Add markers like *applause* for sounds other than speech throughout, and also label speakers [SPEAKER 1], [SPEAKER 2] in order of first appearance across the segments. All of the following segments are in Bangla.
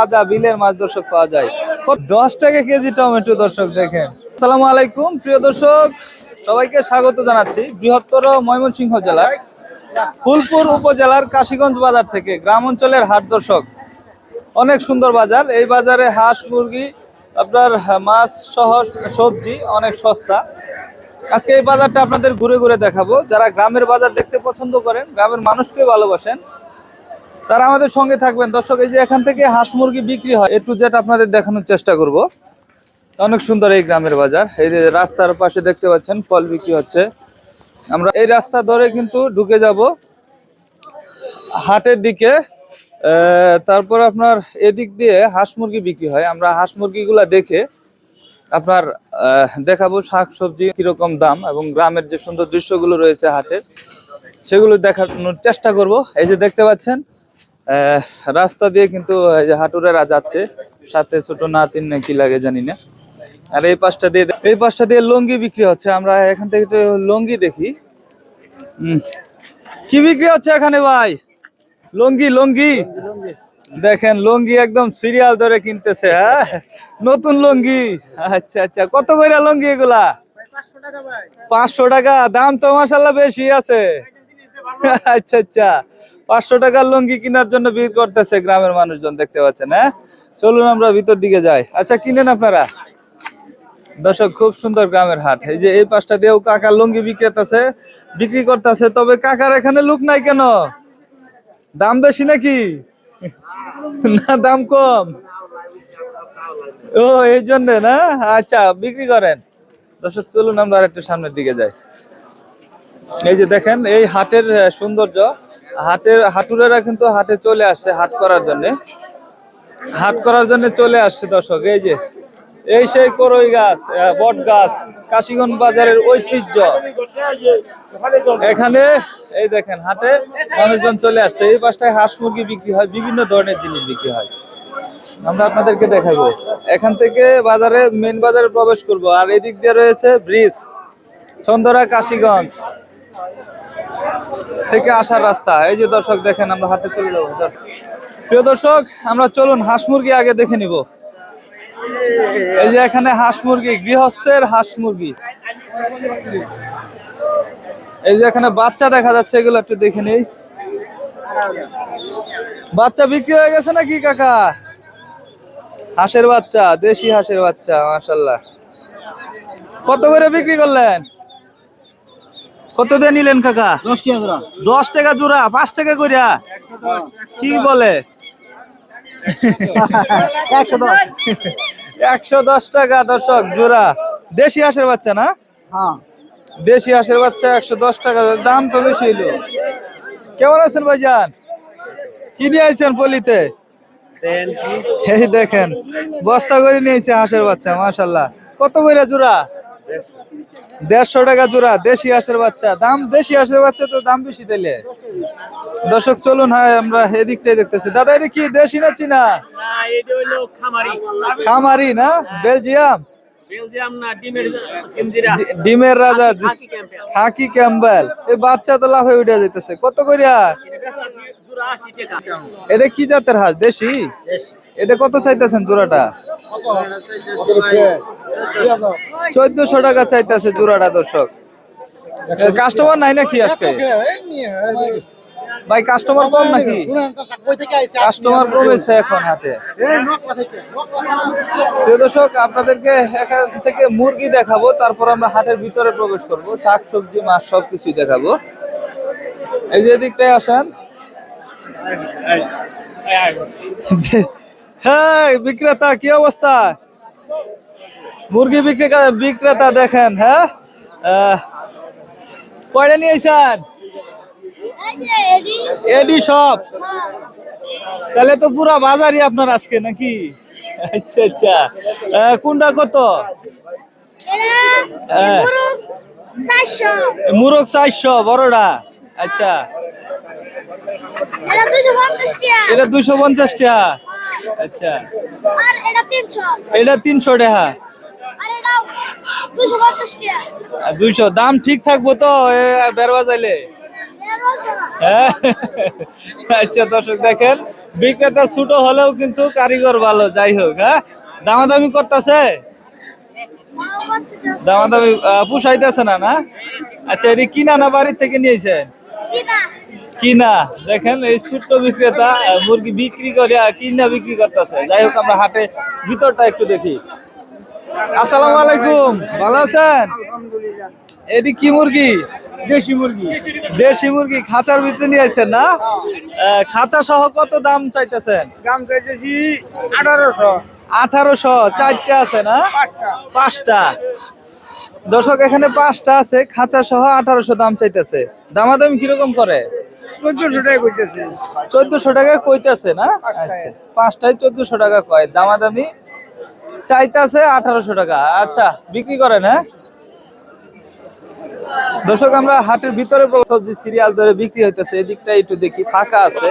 [SPEAKER 1] তাজা বিলের মাছ দর্শক পাওয়া যায়। দশ টাকা কেজি টমেটো দর্শক দেখেন। আসসালামু আলাইকুম, প্রিয় দর্শক। সবাইকে স্বাগত জানাচ্ছি বৃহত্তর ময়মনসিংহ জেলার ফুলপুর উপজেলার কাশীগঞ্জ বাজার থেকে গ্রাম অঞ্চলের হাট দর্শক। অনেক সুন্দর বাজার। এই বাজারে হাঁস, মুরগি, আপনার মাছ সহ সবজি অনেক সস্তা। আজকে এই বাজারটা আপনাদের ঘুরে ঘুরে দেখাবো। যারা গ্রামের বাজার দেখতে পছন্দ করেন, গ্রামের মানুষকে ভালোবাসেন তারা আমাদের সঙ্গে থাকবেন। দর্শক, এই যে এখান থেকে হাঁস মুরগি বিক্রি হয় একটু যেটা আপনাদের দেখানোর চেষ্টা করব। অনেক সুন্দর এই গ্রামের বাজার। এই যে রাস্তার পাশে দেখতে পাচ্ছেন, ফল বিক্রি হচ্ছে। আমরা এই রাস্তা ধরে কিন্তু ঢুকে যাব হাটের দিকে। তারপর আপনার এদিক দিয়ে হাঁস মুরগি বিক্রি হয়। আমরা হাঁস মুরগিগুলা দেখে আপনার দেখাবো শাক সবজি কীরকম দাম এবং গ্রামের যে সুন্দর দৃশ্যগুলো রয়েছে হাটের, সেগুলো দেখানোর চেষ্টা করব। এই যে দেখতে পাচ্ছেন রাস্তা দিয়ে কিন্তু হাটুরেরা যাচ্ছে। সাথে ছোট নাতিন কি লাগে জানি না। আর এই পাশটা দিয়ে এই পাশটা দিয়ে লঙ্গি বিক্রি হচ্ছে। আমরা এখান থেকে লঙ্গি দেখি। কি বিক্রি হচ্ছে এখানে ভাই? লঙ্গি লঙ্গি। দেখেন, লঙ্গি একদম সিরিয়াল ধরে কিনতেছে হ্যাঁ? নতুন লঙ্গি। আচ্ছা আচ্ছা কত কইরা লঙ্গি এগুলা? পাঁচশো টাকা। দাম তো মাসাল্লাহ বেশি আছে। আচ্ছা আচ্ছা। পাঁচশো টাকার লুঙ্গি কেনার জন্য ভিড় করতেছে গ্রামের মানুষজন, দেখতে পাচ্ছেন হ্যাঁ? চলুন আমরা ভিতর দিকে যাই। আচ্ছা কিনেন আপনারা? দর্শক, খুব সুন্দর গ্রামের হাট। এই যে এই পাশটা দিয়েও কাকা লুঙ্গি বিক্রেতাছে, বিক্রি করতেছে। তবে কাকার এখানে লুক নাই কেন? দাম বেশি নাকি? না, দাম কম। ও, এই জন্য না? আচ্ছা বিক্রি করেন। দর্শক, চলুন আমরা আর একটু সামনের দিকে যাই। এই যে দেখেন, এই হাটের সৌন্দর্য। হাটের হাটুরেরা কিন্তু হাটে চলে আসছে হাট করার জন্য। হাট করার জন্য চলে আসছে দর্শক, এই যে, এই সেই করই গাছ বট গাছ, কাশিগঞ্জ বাজারের ঐতিহ্য। এখানে, এই দেখেন হাটে মানুষজন চলে আসছে। এই পাশটায় হাঁস মুরগি বিক্রি হয়, বিভিন্ন ধরনের জিনিস বিক্রি হয়। আমরা আপনাদেরকে দেখাবো। এখান থেকে বাজারে মেন বাজারে প্রবেশ করব। আর এদিক দিয়ে রয়েছে ব্রিজ চন্দরা কাশীগঞ্জ। থেকে আসার রাস্তা। এই যে দর্শক দেখেন, আমরা হাটে চলে যাব। প্রিয় দর্শক, আমরা চলুন, হাঁস মুরগি আগে দেখে নিব। এই যে এখানে হাঁস মুরগি, গৃহস্থের হাঁস মুরগি। এই যে এখানে বাচ্চা দেখা যাচ্ছে, এগুলো একটু দেখে নেই। বাচ্চা বিক্রি হয়ে গেছে নাকি, কাকা? হাঁসের বাচ্চা, দেশি হাঁসের বাচ্চা মাশাল্লাহ কত করে বিক্রি করলেন? কত দিয়ে নিলেন কাকা? দশ টাকা জোড়া। পাঁচ টাকা করিয়া কি বলে?
[SPEAKER 2] একশো দশ।
[SPEAKER 1] একশো দশ টাকা দর্শক জোড়া। দেশি হাঁসের বাচ্চা না?
[SPEAKER 2] হ্যাঁ।
[SPEAKER 1] দেশি হাঁসের বাচ্চা একশো দশ টাকা দাম তো বেশি হইল। কেমন আছেন ভাইজান? কি নিয়ে আইছেন পলিতে? এই দেখেন বস্তা করে নিয়েছে হাঁসের বাচ্চা মাশাল্লাহ কত করে জোড়া? দেড়শো টাকা জোড়া দেশি হাঁসের বাচ্চা। দাম দেশি হাঁসের বাচ্চা তো দাম বেশি তাইলে। দর্শক চলুন হ্যাঁ আমরা এদিকটাই দেখতেছি। দাদা এটা কি দেশি না চীনা?
[SPEAKER 3] না, এটা হইল খামারি।
[SPEAKER 1] খামারি না? বেলজিয়াম?
[SPEAKER 3] বেলজিয়াম ডিমের
[SPEAKER 1] রাজা
[SPEAKER 3] খাকি ক্যাম্পেল।
[SPEAKER 1] ক্যাম্বেল এই বাচ্চা তো লাফে উঠে যাইতেছে। কত করিয়া
[SPEAKER 3] এটা বেচা আছে জোড়া 80 টাকা।
[SPEAKER 1] এটা কি জাতের হাঁস? দেশি? এটা কত চাইতেছেন জোড়াটা? চোদ্দশো টাকা চাইতেছে জোড়াটা দর্শক কাস্টমার নাই নাকি আজকে ভাই কাস্টমার কম নাকি কাস্টমার কমেছে এখন প্রিয় দর্শক আপনাদেরকে এখান থেকে মুরগি দেখাবো তারপর আমরা হাটের ভিতরে প্রবেশ করব শাক সবজি মাছ সবকিছুই দেখাবো এই যে দিকটায় আসেন হ্যাঁ বিক্রেতা কি অবস্থা মুরগি বিক্রেতা বিক্রেতা দেখেন হ্যাঁ? কয়টা নিয়েছেন এডি সব। তাহলে তো পুরা বাজারই আপনার আজকে নাকি? আচ্ছা আচ্ছা। কোনটা কত? হ্যাঁ। মুরগ চারশো বড়টা। আচ্ছা।
[SPEAKER 4] এটা দুশো পঞ্চাশ টাকা।
[SPEAKER 1] আচ্ছা।
[SPEAKER 4] এটা তিনশো।
[SPEAKER 1] টাকা। দুইশো। দাম ঠিক থাকব তো বেরবা যাইলে হ্যাঁ। আচ্ছা দর্শক দেখেন বিক্রেতা ছোট হলেও কিন্তু কারিগর ভালো যাই হোক হ্যাঁ? দামাদামি করতেছে? দামাদামি পুষাইতেছে না না? আচ্ছা এটি কিনা না বাড়ির থেকে নিয়েছেন? কিনা? দেখেন এই ছোট্ট বিক্রেতা মুরগি বিক্রি করে কিনা বিক্রি করতেছে। যাই হোক আমরা হাটে ভিতরটা একটু দেখি। আসসালামু আলাইকুম। ভালো আছেন? এটি কি মুরগি?
[SPEAKER 2] দেশি মুরগি।
[SPEAKER 1] দেশি মুরগি খাঁচার ভিতরে নিয়ে আসছেন না? আহ, খাঁচা সহ কত দাম চাইতেছেন?
[SPEAKER 2] দাম চাইতেছি আঠারোশো।
[SPEAKER 1] আঠারোশো চারটা আছে না? পাঁচটা। দর্শক এখানে পাঁচটা আছে খাঁচা সহ আঠারোশো দাম চাইতেছে। দামাদামি কীরকম করে?
[SPEAKER 2] চোদ্দশো টাকা করতেছে
[SPEAKER 1] চোদ্দশো টাকা কইতেছে না? আচ্ছা পাঁচটায় চোদ্দশো টাকা কয়? দামাদামি? চাইতেছে আঠারোশো টাকা। আচ্ছা বিক্রি করেন হ্যাঁ? দর্শক আমরা হাটের ভিতরে সবজি সিরিয়াল ধরে বিক্রি হইতেছে। এদিকটা একটু দেখি। ফাঁকা আছে।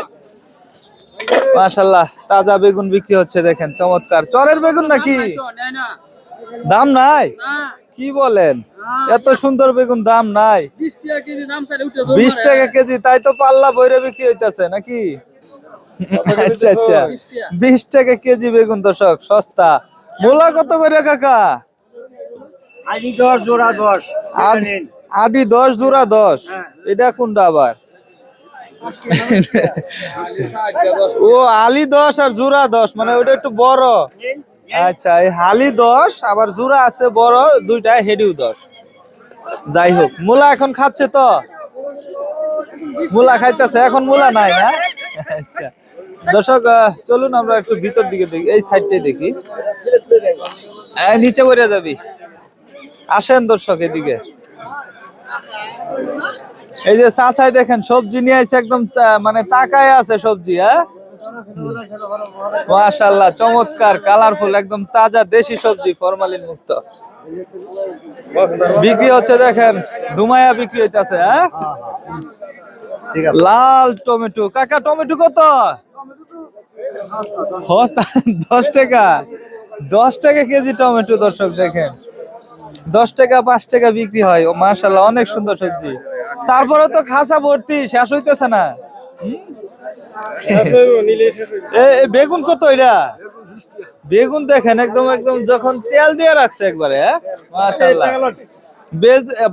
[SPEAKER 1] মাশাল্লাহ তাজা বেগুন বিক্রি হচ্ছে দেখেন চমৎকার। চরের বেগুন নাকি? দাম নাই? কি বলেন? এত সুন্দর বেগুন দাম নাই। বিশ টাকা কেজি তাই তো পাল্লা বইরে বিক্রি হইতেছে নাকি? আচ্ছা আচ্ছা। বিশ টাকা। কেজি বেগুন দর্শক সস্তা। মূলা কত করে কাকা?
[SPEAKER 2] দশ জোড়া দশ।
[SPEAKER 1] আডি দশ জোড়া দশ। এটা কোনটা আবার? ও আলি দশ আর জোড়া দশ মানে ওটা একটু বড়। আচ্ছা এই হালি দশ, আবার জোড়া আছে বড়, দুইটা হেডিও দশ। যাই হোক, মূলা এখন খাচ্ছে তো? মূলা খাইতেছে, এখন মূলা নাই না? আচ্ছা দর্শক চলুন আমরা একটু ভিতর দিকে দেখি, এই সাইডটাই দেখি। নিচে পড়ে যাবি। আসেন দর্শক এদিকে। এই যে চাচাই দেখেন, সবজি নিয়ে আসছে একদম মানে তাকায় আছে সবজি হ্যাঁ? মাশাল্লাহ চমৎকার কালারফুল একদম তাজা দেশি সবজি ফরমালিন মুক্ত। বিক্রি হচ্ছে দেখেন ধুমায়া বিক্রি হইতাছে হ্যাঁ? লাল টমেটো, কাকা, টমেটো কত? দশ টাকা। দশ টাকা কেজি টমেটো, দর্শক দেখেন। দশ টাকা, পাঁচ টাকা বিক্রি হয় ও মাশাল্লাহ অনেক সুন্দর সবজি। তারপরে তো খাসা ভর্তি, শেষ হইতেছে না। হুম? বেগুন কত এটা? বেগুন দেখেন একদম একদম যখন তেল দিয়ে রাখছে একবারে হ্যাঁ? মাশাল্লাহ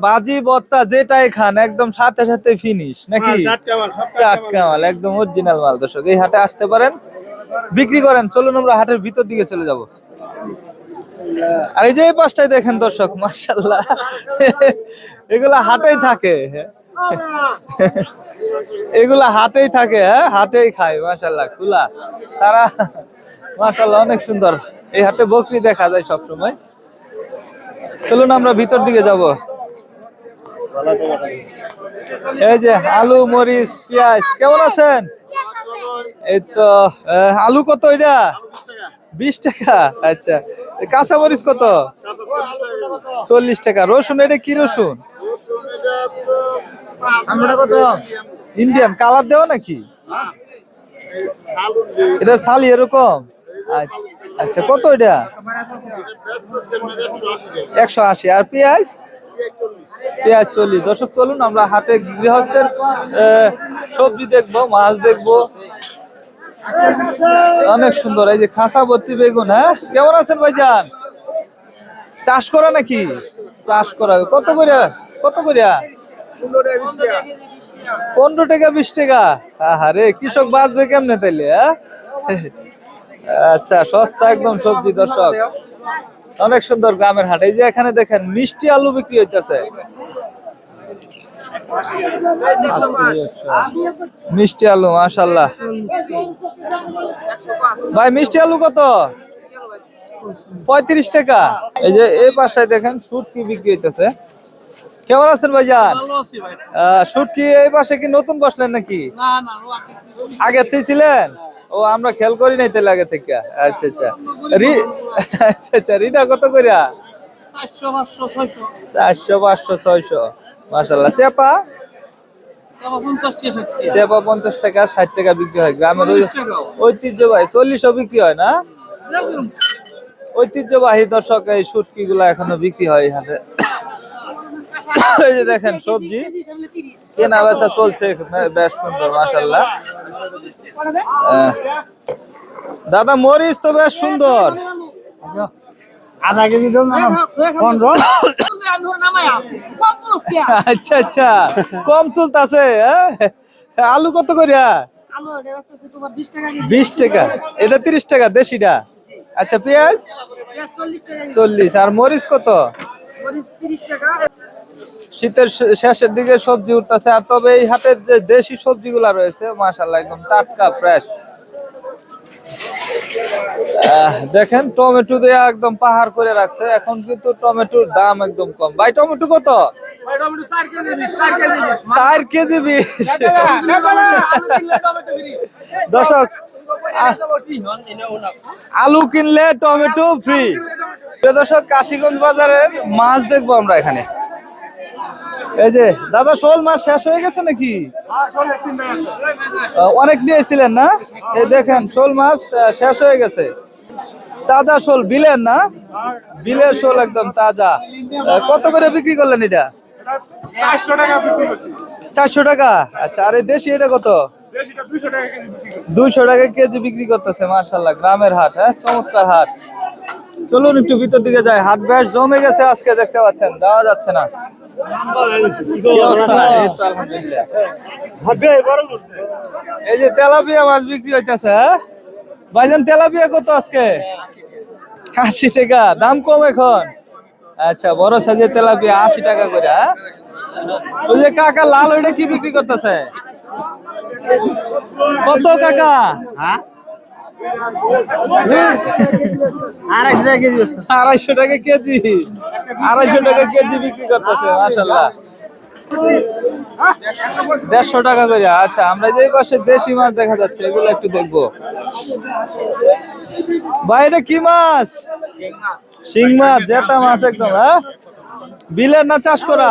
[SPEAKER 1] বাজি বত্তা যেটাই খান একদম সাথে সাথে ফিনিশ নাকি? টাটকা মাল একদম অরিজিনাল মাল দর্শক। এই হাটে আসতে পারেন বিক্রি করেন। চলুন আমরা হাটের ভিতর দিকে চলে যাব। আর এই যে এই পাশটায় দেখেন দর্শক মার্শাল্লাহ এগুলা হাটেই থাকে হ্যাঁ। *laughs* এগুলা হাটেই থাকে হ্যাঁ? হাটেই খায় মার্শাল্লাহ খোলা। সারা মার্শাল্লাহ অনেক সুন্দর। এই হাটে বকরি দেখা যায় সব সময় চলুন আমরা ভিতর দিকে যাব। এই যে আলু, মরিচ, পেঁয়াজ, কেমন আছেন? এই তো আলু কত এটা? বিশ টাকা আচ্ছা। কাঁচা মরিচ কত? চল্লিশ টাকা। রসুন, এটা কি রসুন?
[SPEAKER 2] আমরা কত?
[SPEAKER 1] ইন্ডিয়ান কালার দেওয়া নাকি? এটা ছালি এরকম? আচ্ছা আচ্ছা কত এটা? একশো আশি। আর পেঁয়াজ? পেঁয়াজ চল্লিশ। দর্শক, চলুন, আমরা হাটে গৃহস্থের সবজি দেখব, মাছ দেখব। অনেক সুন্দর, এই যে খাসা ভর্তি বেগুন হ্যাঁ? কেমন আছেন ভাইজান? চাষ করা নাকি? চাষ করা। কত করে? কত করে? পনেরো টাকা বিশ টাকা। আরে কৃষক বাঁচবে কেমনে তাইলে হ্যাঁ? আচ্ছা সস্তা একদম সবজি, দর্শক। অনেক সুন্দর গ্রামের হাট। এই যে এখানে দেখেন, মিষ্টি আলু বিক্রি হইতেছে। মিষ্টি আলু মাশাল্লাহ ভাই, মিষ্টি আলু কত? পঁয়ত্রিশ টাকা। এই যে, এই পাশটায় দেখেন শুটকি বিক্রি হইতেছে। কেমন আছেন ভাইজান? শুটকি এই পাশে কি নতুন বসলেন নাকি? আগে থেকে ছিলেন? ও আমরা খেয়াল করি নাই তাহলে আগে থেকে। আচ্ছা আচ্ছা। রি- আচ্ছা আচ্ছা রিটা কত করিয়া চারশো পাঁচশো ছয়শো। মাসাল্লাহ চেপা? চেপা পঞ্চাশ টাকা ষাট টাকা বিক্রি হয়। গ্রামের ওই- ঐতিহ্যবাহী চল্লিশও বিক্রি হয় না? ঐতিহ্যবাহী দর্শক এই শুটকি গুলা এখনও বিক্রি হয় হাটে *coughs* এই যে দেখেন সবজি। কেনা বেচা চলছে বেশ সুন্দর মাশাল্লাহ আহ, দাদা মরিচ তো বেশ সুন্দর।
[SPEAKER 2] আধা কেজি পনেরো।
[SPEAKER 1] আচ্ছা আচ্ছা। কম তুলতাছে হ্যাঁ? আলু কত করিয়া বিশ টাকা এটা তিরিশ টাকা দেশিটা? আচ্ছা পেঁয়াজ? চল্লিশ আর মরিচ কত? শীতের শেষের দিকে সবজি উঠতেছে আর তবে এই হাটের যে দেশি সবজিগুলা রয়েছে মাশাল্লাহ একদম টাটকা ফ্রেশ দেখেন টমেটো দিয়ে একদম পাহাড় করে রাখছে এখন কিন্তু টমেটোর দাম একদম কম। ভাই টমেটো কত? চার কেজি বিশ দর্শক আলু কিনলে টমেটো ফ্রি দর্শক কাশিগঞ্জ বাজারের মাছ দেখব আমরা এখানে। এই যে, দাদা, শোল মাছ শেষ হয়ে গেছে নাকি? অনেক নিয়েছিলেন না? এই দেখেন, শোল মাছ শেষ হয়ে গেছে। তাজা শোল, বিলের না? বিলের শোল একদম তাজা। কত করে বিক্রি করলেন এটা?
[SPEAKER 2] চারশো টাকা।
[SPEAKER 1] আচ্ছা আর দেশি এটা কত?
[SPEAKER 2] দুইশো টাকা কেজি বিক্রি
[SPEAKER 1] করতেছে মার্শাল্লাহ গ্রামের হাট হ্যাঁ? চমৎকার হাট। চলুন একটু ভিতর দিকে যাই। হাট বেশ জমে গেছে আজকে, দেখতে পাচ্ছেন, যাওয়া যাচ্ছে না? এই যে তেলাপিয়া মাছ বিক্রি হইতেছে হ্যাঁ? ভাইজান তেলাপিয়া কত আজকে? আশি টাকা দাম কম এখন। আচ্ছা বড় সাইজের তেলাপিয়া আশি টাকা করে হ্যাঁ? ওই যে কাকা লাল ওইটা কি বিক্রি করতেছে? কত কাকা?
[SPEAKER 2] আড়াইশো টাকা কেজি
[SPEAKER 1] আড়াইশো টাকা কেজি। আড়াইশো টাকা কেজি বিক্রি করতেছে মাসাল্লাহ দেড়শো টাকা করে আচ্ছা আমরা যে পাশে দেশি মাছ দেখা যাচ্ছে এগুলো একটু দেখব। ভাই এটা কি মাছ? শিং মাছ জেতা মাছ একদম হ্যাঁ? বিলের না চাষ করা?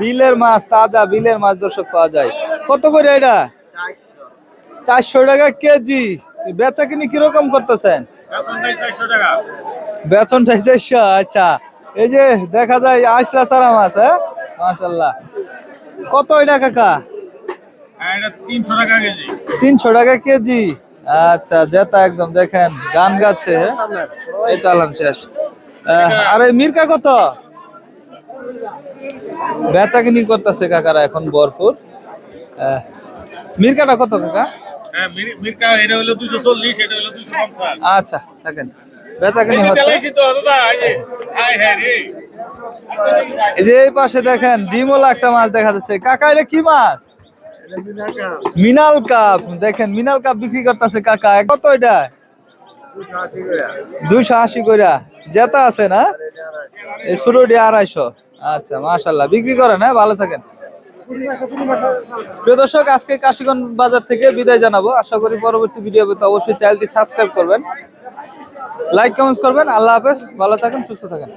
[SPEAKER 1] বিলের মাছ তাজা বিলের মাছ দর্শক পাওয়া যায়। কত করে এটা? চারশো টাকা কেজি। বেচা কিনি কীরকম করতেছেন?
[SPEAKER 2] টাকা।
[SPEAKER 1] চারশো আচ্ছা। এই যে দেখা যায় আশরা সারা মাছ হ্যাঁ? মাশাল্লাহ কত এটা কাকা?
[SPEAKER 2] এটা তিনশো টাকা কেজি।
[SPEAKER 1] তিনশো টাকা কেজি? আচ্ছা জেতা একদম দেখেন গান গাচ্ছে এই তো আলাম শেষ। আর এই মির্কা কত? বেচা কিনি করতেছে কাকারা এখন ভরপুর। মির্কাটা কত কাকা?
[SPEAKER 2] হ্যাঁ মির্কা এটা হলো দুশো চল্লিশ এটা হলো দুশো
[SPEAKER 1] আচ্ছা দেখেন। হচ্ছে।
[SPEAKER 2] যে
[SPEAKER 1] এই পাশে দেখেন একটা মাছ দেখা যাচ্ছে। কাকা এটা কি মাছ? মিনাল কাপ। দেখেন মিনাল কাপ বিক্রি করতেছে কাকা। কত এটা? দুইশো আশি কইরা। জেতা আছে না? এই শুরুটি আড়াইশো। আচ্ছা মাশাল্লাহ বিক্রি করেন হ্যাঁ ভালো থাকেন। প্রিয় দর্শক আজকে কাশিগঞ্জ বাজার থেকে বিদায় জানাব। আশা করি পরবর্তী ভিডিও পেতে অবশ্যই চ্যানেলটি সাবস্ক্রাইব করবেন। লাইক কমেন্টস করবেন। আল্লাহ হাফেজ। ভালো থাকেন সুস্থ থাকেন।